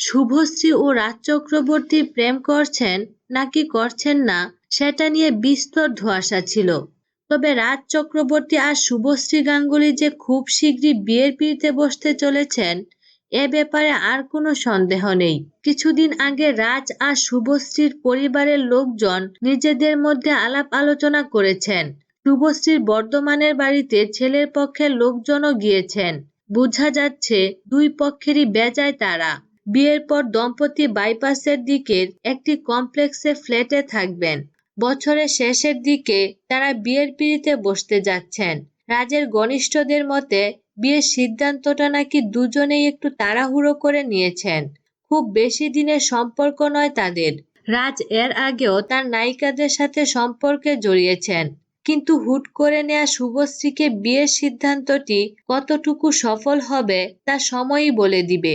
শুভশ্রী ও রাজ চক্রবর্তী প্রেম করছেন নাকি করছেন না, সেটা নিয়ে বিস্তর ধোঁয়াশা ছিল। তবে রাজ চক্রবর্তী আর শুভশ্রী গাঙ্গুলি যে খুব শীঘ্রই বিয়ের পিড়িতে বসতে চলেছেন, এ ব্যাপারে আর কোনো সন্দেহ নেই। কিছুদিন আগে রাজ আর শুভশ্রীর পরিবারের লোকজন নিজেদের মধ্যে আলাপ আলোচনা করেছেন। শুভশ্রীর বর্ধমানের বাড়িতে ছেলের পক্ষের লোকজনও গিয়েছেন। বোঝা যাচ্ছে দুই পক্ষেরই বেজায় তারা। বিয়ের পর দম্পতি বাইপাসের দিকের একটি কমপ্লেক্সে ফ্ল্যাটে থাকবেন। বছরের শেষের দিকে তারা বিয়ের পিড়িতে বসতে যাচ্ছেন। রাজের ঘনিষ্ঠদের মতে, বিয়ের সিদ্ধান্তটা নাকি দুজনেই একটু তাড়াহুড়ো করে নিয়েছেন। খুব বেশি দিনের সম্পর্ক নয় তাদের। রাজ এর আগেও তার নায়িকাদের সাথে সম্পর্কে জড়িয়েছেন। কিন্তু হুট করে নেয়া শুভশ্রীকে বিয়ের সিদ্ধান্তটি কতটুকু সফল হবে তা সময়ই বলে দিবে।